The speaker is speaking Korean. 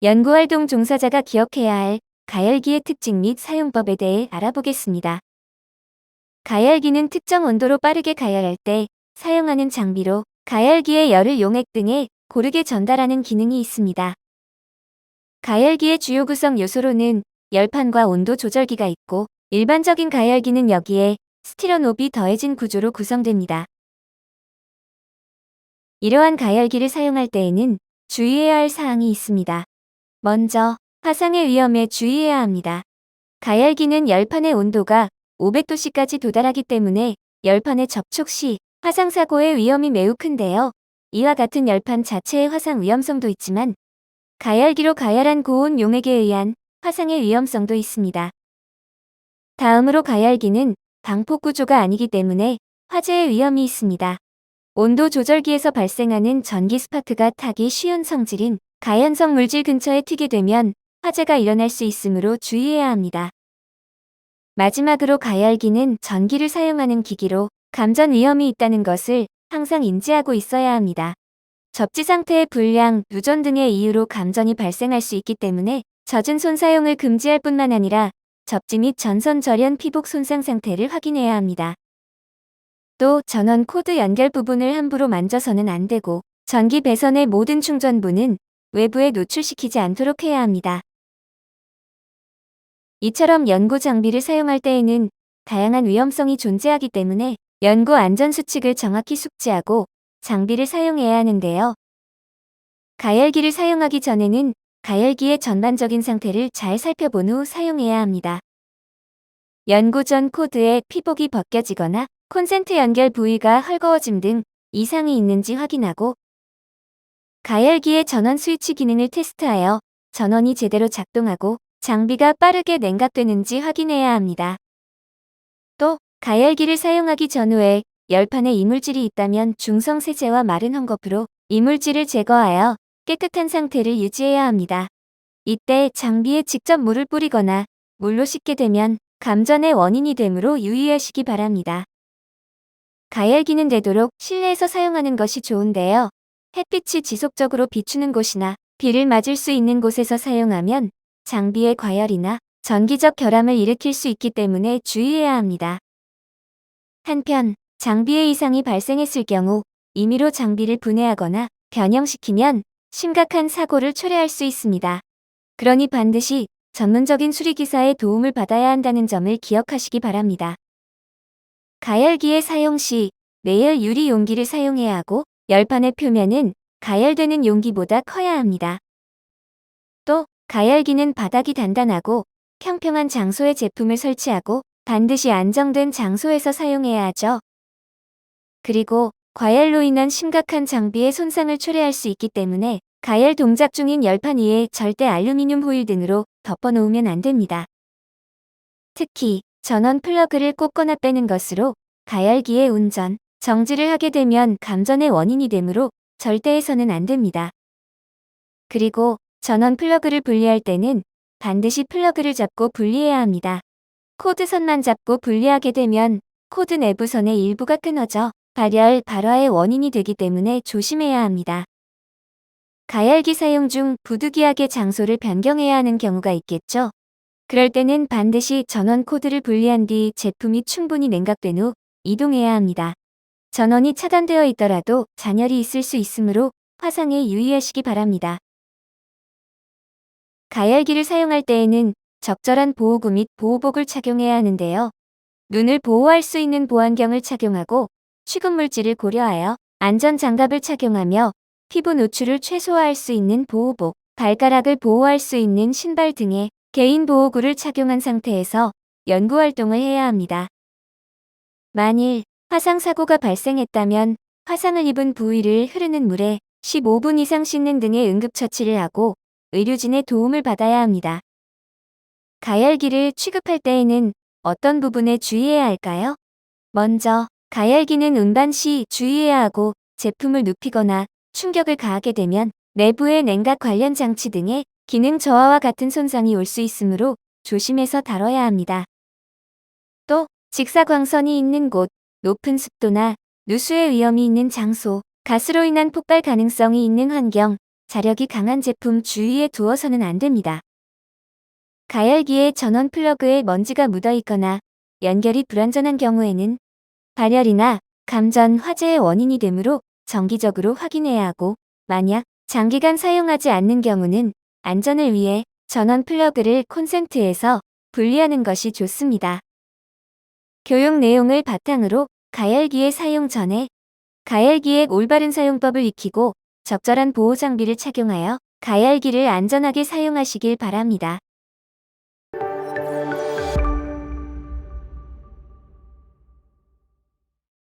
연구활동 종사자가 기억해야 할 가열기의 특징 및 사용법에 대해 알아보겠습니다. 가열기는 특정 온도로 빠르게 가열할 때 사용하는 장비로 가열기의 열을 용액 등에 고르게 전달하는 기능이 있습니다. 가열기의 주요 구성 요소로는 열판과 온도 조절기가 있고 일반적인 가열기는 여기에 스티로노비 더해진 구조로 구성됩니다. 이러한 가열기를 사용할 때에는 주의해야 할 사항이 있습니다. 먼저 화상의 위험에 주의해야 합니다. 가열기는 열판의 온도가 500도씨까지 도달하기 때문에 열판의 접촉 시 화상 사고의 위험이 매우 큰데요. 이와 같은 열판 자체의 화상 위험성도 있지만 가열기로 가열한 고온 용액에 의한 화상의 위험성도 있습니다. 다음으로 가열기는 방폭 구조가 아니기 때문에 화재의 위험이 있습니다. 온도 조절기에서 발생하는 전기 스파크가 타기 쉬운 성질인 가연성 물질 근처에 튀게 되면 화재가 일어날 수 있으므로 주의해야 합니다. 마지막으로 가열기는 전기를 사용하는 기기로 감전 위험이 있다는 것을 항상 인지하고 있어야 합니다. 접지 상태의 불량, 누전 등의 이유로 감전이 발생할 수 있기 때문에 젖은 손 사용을 금지할 뿐만 아니라 접지 및 전선 절연 피복 손상 상태를 확인해야 합니다. 또 전원 코드 연결 부분을 함부로 만져서는 안 되고 전기 배선의 모든 충전부는 외부에 노출시키지 않도록 해야 합니다. 이처럼 연구 장비를 사용할 때에는 다양한 위험성이 존재하기 때문에 연구 안전 수칙을 정확히 숙지하고 장비를 사용해야 하는데요. 가열기를 사용하기 전에는 가열기의 전반적인 상태를 잘 살펴본 후 사용해야 합니다. 연구 전 코드에 피복이 벗겨지거나 콘센트 연결 부위가 헐거워짐 등 이상이 있는지 확인하고 가열기의 전원 스위치 기능을 테스트하여 전원이 제대로 작동하고 장비가 빠르게 냉각되는지 확인해야 합니다. 또 가열기를 사용하기 전후에 열판에 이물질이 있다면 중성 세제와 마른 헝겊으로 이물질을 제거하여 깨끗한 상태를 유지해야 합니다. 이때 장비에 직접 물을 뿌리거나 물로 씻게 되면 감전의 원인이 되므로 유의하시기 바랍니다. 가열기는 되도록 실내에서 사용하는 것이 좋은데요. 햇빛이 지속적으로 비추는 곳이나 비를 맞을 수 있는 곳에서 사용하면 장비의 과열이나 전기적 결함을 일으킬 수 있기 때문에 주의해야 합니다. 한편 장비에 이상이 발생했을 경우 임의로 장비를 분해하거나 변형시키면 심각한 사고를 초래할 수 있습니다. 그러니 반드시 전문적인 수리기사의 도움을 받아야 한다는 점을 기억하시기 바랍니다. 가열기의 사용 시 매열 유리 용기를 사용해야 하고 열판의 표면은 가열되는 용기보다 커야 합니다. 또 가열기는 바닥이 단단하고 평평한 장소에 제품을 설치하고 반드시 안정된 장소에서 사용해야 하죠. 그리고 과열로 인한 심각한 장비의 손상을 초래할 수 있기 때문에 가열 동작 중인 열판 위에 절대 알루미늄 호일 등으로 덮어놓으면 안 됩니다. 특히 전원 플러그를 꽂거나 빼는 것으로 가열기의 운전, 정지를 하게 되면 감전의 원인이 되므로 절대 해서는 안 됩니다. 그리고 전원 플러그를 분리할 때는 반드시 플러그를 잡고 분리해야 합니다. 코드선만 잡고 분리하게 되면 코드 내부선의 일부가 끊어져 발열, 발화의 원인이 되기 때문에 조심해야 합니다. 가열기 사용 중 부득이하게 장소를 변경해야 하는 경우가 있겠죠. 그럴 때는 반드시 전원 코드를 분리한 뒤 제품이 충분히 냉각된 후 이동해야 합니다. 전원이 차단되어 있더라도 잔열이 있을 수 있으므로 화상에 유의하시기 바랍니다. 가열기를 사용할 때에는 적절한 보호구 및 보호복을 착용해야 하는데요. 눈을 보호할 수 있는 보안경을 착용하고 취급 물질을 고려하여 안전 장갑을 착용하며 피부 노출을 최소화할 수 있는 보호복, 발가락을 보호할 수 있는 신발 등의 개인 보호구를 착용한 상태에서 연구 활동을 해야 합니다. 만일 화상 사고가 발생했다면 화상을 입은 부위를 흐르는 물에 15분 이상 씻는 등의 응급처치를 하고 의료진의 도움을 받아야 합니다. 가열기를 취급할 때에는 어떤 부분에 주의해야 할까요? 먼저 가열기는 운반 시 주의해야 하고 제품을 눕히거나 충격을 가하게 되면 내부의 냉각 관련 장치 등의 기능 저하와 같은 손상이 올 수 있으므로 조심해서 다뤄야 합니다. 또 직사광선이 있는 곳, 높은 습도나 누수의 위험이 있는 장소, 가스로 인한 폭발 가능성이 있는 환경, 자력이 강한 제품 주위에 두어서는 안 됩니다. 가열기에 전원 플러그에 먼지가 묻어 있거나 연결이 불완전한 경우에는 발열이나 감전 화재의 원인이 되므로 정기적으로 확인해야 하고 만약 장기간 사용하지 않는 경우는 안전을 위해 전원 플러그를 콘센트에서 분리하는 것이 좋습니다. 교육 내용을 바탕으로 가열기의 사용 전에 가열기의 올바른 사용법을 익히고 적절한 보호 장비를 착용하여 가열기를 안전하게 사용하시길 바랍니다.